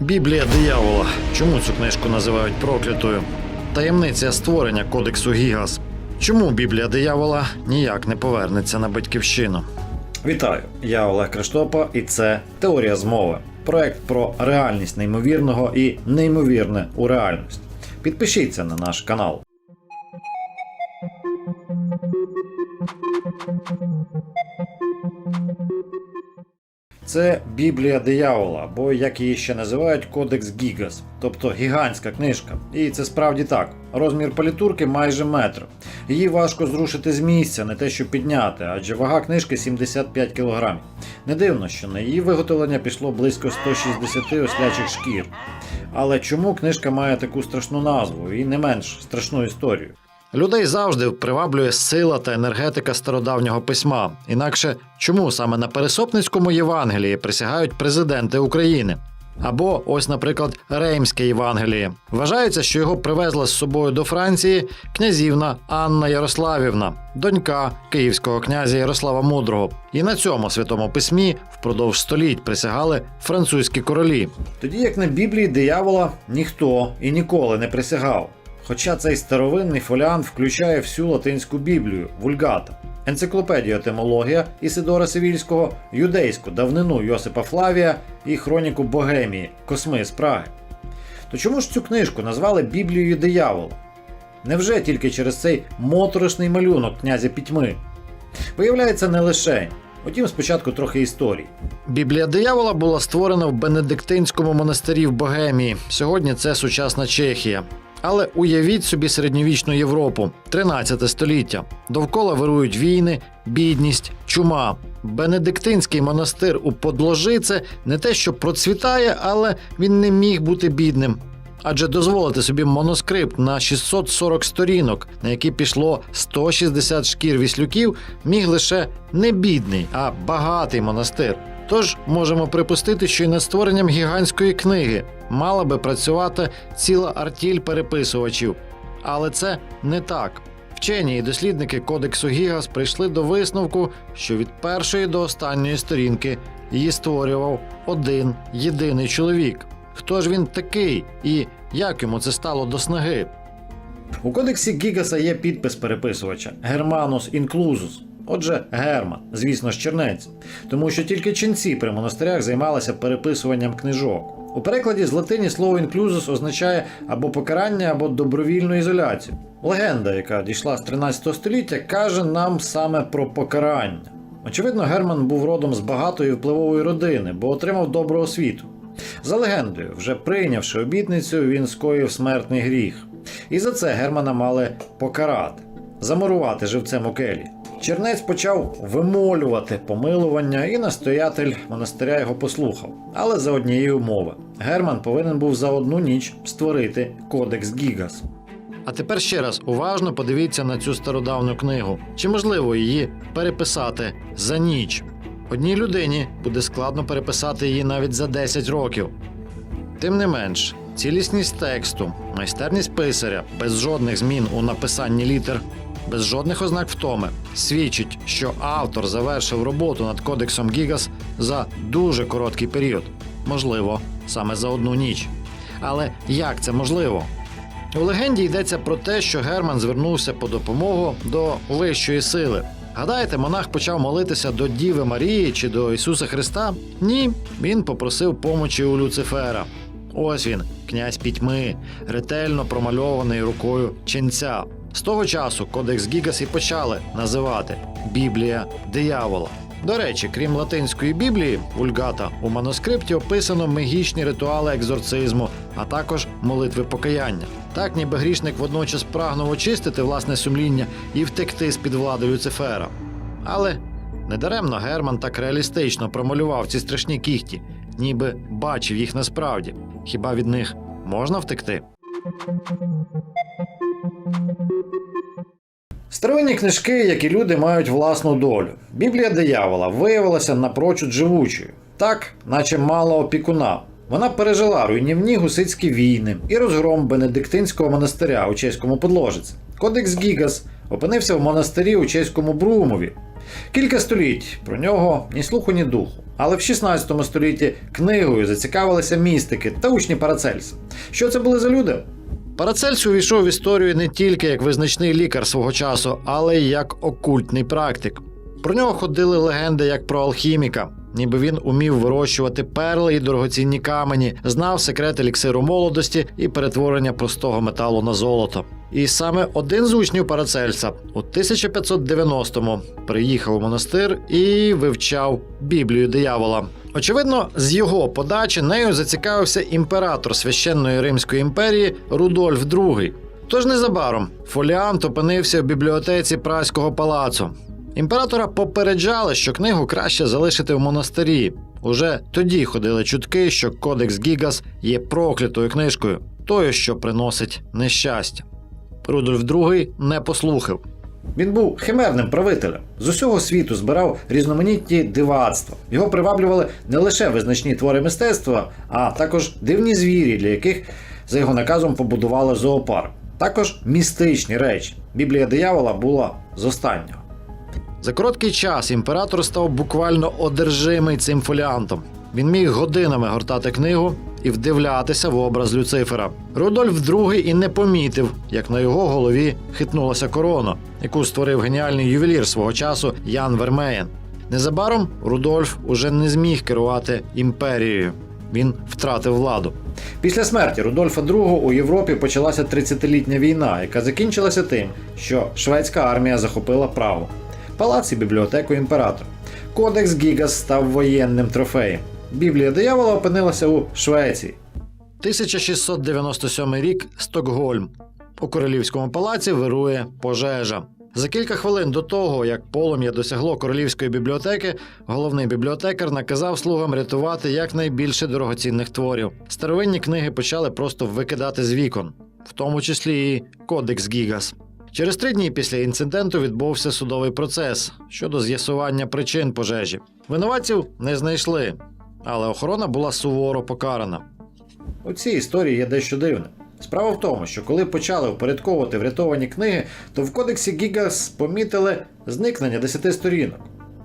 Біблія диявола. Чому цю книжку називають проклятою? Таємниця створення кодексу Гігас. Чому Біблія диявола ніяк не повернеться на батьківщину? Вітаю! Я Олег Криштопа, і це Теорія змови. Проект про реальність неймовірного і неймовірне у реальність. Підпишіться на наш канал. Це Біблія диявола, або як її ще називають Кодекс Гігас, тобто гігантська книжка. І це справді так. Розмір палітурки майже метр. Її важко зрушити з місця, не те, що підняти, адже вага книжки 75 кг. Не дивно, що на її виготовлення пішло близько 160 ослячих шкір. Але чому книжка має таку страшну назву і не менш страшну історію? Людей завжди приваблює сила та енергетика стародавнього письма. Інакше чому саме на Пересопницькому Євангелії присягають президенти України? Або ось, наприклад, Реймське Євангеліє. Вважається, що його привезла з собою до Франції князівна Анна Ярославівна, донька київського князя Ярослава Мудрого. І на цьому святому письмі впродовж століть присягали французькі королі. Тоді як на Біблії диявола ніхто і ніколи не присягав. Хоча цей старовинний фоліант включає всю латинську Біблію, вульгата, енциклопедію етимологія Ісидора Сивільського, юдейську давнину Йосипа Флавія і хроніку Богемії Косми з Праги. То чому ж цю книжку назвали Біблією диявола? Невже тільки через цей моторошний малюнок князя Пітьми? Виявляється, не лише. Утім, спочатку трохи історії. Біблія диявола була створена в Бенедиктинському монастирі в Богемії. Сьогодні це сучасна Чехія. Але уявіть собі середньовічну Європу, 13 століття. Довкола вирують війни, бідність, чума. Бенедиктинський монастир у Подложи це не те, що процвітає, але він не міг бути бідним. Адже дозволити собі моноскрипт на 640 сторінок, на які пішло 160 шкір віслюків, міг лише не бідний, а багатий монастир. Тож можемо припустити, що й над створенням гігантської книги мала би працювати ціла артіль переписувачів. Але це не так. Вчені і дослідники Кодексу Гігас прийшли до висновку, що від першої до останньої сторінки її створював один єдиний чоловік. Хто ж він такий і як йому це стало до снаги? У кодексі Гігаса є підпис переписувача Германус Інклузус. Отже, Герман, звісно ж, чернець, тому що тільки ченці при монастирях займалися переписуванням книжок. У перекладі з латині слово інклюзус означає або покарання, або добровільну ізоляцію. Легенда, яка дійшла з 13 століття, каже нам саме про покарання. Очевидно, Герман був родом з багатої впливової родини, бо отримав добру освіту. За легендою, вже прийнявши обітницю, він скоїв смертний гріх. І за це Германа мали покарати, замурувати живцем у келі. Чернець почав вимолювати помилування, і настоятель монастиря його послухав, але за однієї умови. Герман повинен був за одну ніч створити кодекс Гігас. А тепер ще раз уважно подивіться на цю стародавню книгу. Чи можливо її переписати за ніч? Одній людині буде складно переписати її навіть за 10 років. Тим не менш, цілісність тексту, майстерність писаря без жодних змін у написанні літер, без жодних ознак втоми, свідчить, що автор завершив роботу над кодексом Гігас за дуже короткий період, можливо, саме за одну ніч. Але як це можливо? У легенді йдеться про те, що Герман звернувся по допомогу до вищої сили. Гадаєте, монах почав молитися до Діви Марії чи до Ісуса Христа? Ні, він попросив помочі у Люцифера. Ось він, князь пітьми, ретельно промальований рукою ченця. З того часу Кодекс Гігас і почали називати Біблія диявола. До речі, крім латинської біблії, вульгата, у манускрипті описано магічні ритуали екзорцизму, а також молитви покаяння. Так, ніби грішник водночас прагнув очистити власне сумління і втекти з під влади Люцифера. Але недаремно Герман так реалістично промалював ці страшні кіхті, ніби бачив їх насправді. Хіба від них можна втекти? Старовинні книжки, як і люди, мають власну долю. Біблія диявола виявилася напрочуд живучою, так, наче мала опікуна. Вона пережила руйнівні гусицькі війни і розгром Бенедиктинського монастиря у чеському подложиці. Кодекс Гігас опинився в монастирі у чеському Брумові. Кілька століть про нього ні слуху, ні духу. Але в 16 столітті книгою зацікавилися містики та учні Парацельса. Що це були за люди? Парацельс увійшов в історію не тільки як визначний лікар свого часу, але й як окультний практик. Про нього ходили легенди як про алхіміка, ніби він умів вирощувати перли і дорогоцінні камені, знав секрет еліксиру молодості і перетворення простого металу на золото. І саме один з учнів Парацельса у 1590-му приїхав у монастир і вивчав Біблію диявола. Очевидно, з його подачі нею зацікавився імператор священної Римської імперії Рудольф II. Тож незабаром фоліант опинився в бібліотеці Праського палацу. Імператора попереджали, що книгу краще залишити в монастирі. Уже тоді ходили чутки, що Кодекс Гігас є проклятою книжкою, тою, що приносить нещастя. Рудольф II не послухав. Він був химерним правителем. З усього світу збирав різноманітні дивацтва. Його приваблювали не лише визначні твори мистецтва, а також дивні звірі, для яких за його наказом побудували зоопарк. Також містичні речі. Біблія диявола була з останнього. За короткий час імператор став буквально одержимий цим фоліантом. Він міг годинами гортати книгу і вдивлятися в образ Люцифера. Рудольф II і не помітив, як на його голові хитнулася корона, яку створив геніальний ювелір свого часу Ян Вермеєн. Незабаром Рудольф уже не зміг керувати імперією. Він втратив владу. Після смерті Рудольфа II у Європі почалася 30-літня війна, яка закінчилася тим, що шведська армія захопила Прагу, палац і бібліотеку імператора. Кодекс Гігас став воєнним трофеєм. Біблія диявола опинилася у Швеції. 1697 рік Стокгольм. У королівському палаці вирує пожежа. За кілька хвилин до того, як полум'я досягло королівської бібліотеки, головний бібліотекар наказав слугам рятувати якнайбільше дорогоцінних творів. Старовинні книги почали просто викидати з вікон, в тому числі і Кодекс Гігас. Через три дні після інциденту відбувся судовий процес щодо з'ясування причин пожежі. Винуватців не знайшли, але охорона була суворо покарана. У цій історії є дещо дивне. Справа в тому, що коли почали впорядковувати врятовані книги, то в кодексі Гігас помітили зникнення 10 сторінок.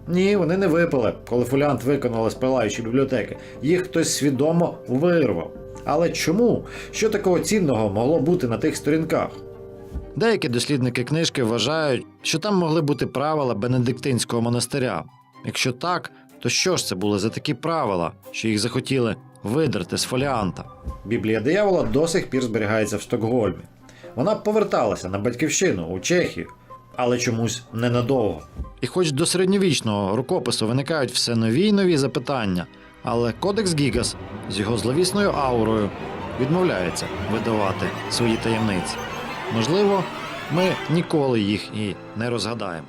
Ні, вони не випали, коли фоліант виконали з палаючої бібліотеки. Їх хтось свідомо вирвав. Але чому? Що такого цінного могло бути на тих сторінках? Деякі дослідники книжки вважають, що там могли бути правила Бенедиктинського монастиря. Якщо так, то що ж це були за такі правила, що їх захотіли видерти з фоліанта? Біблія диявола до сих пір зберігається в Стокгольмі. Вона поверталася на батьківщину у Чехію, але чомусь ненадовго. І хоч до середньовічного рукопису виникають все нові й нові запитання, але Кодекс Гігас з його зловісною аурою відмовляється видавати свої таємниці. Можливо, ми ніколи їх і не розгадаємо.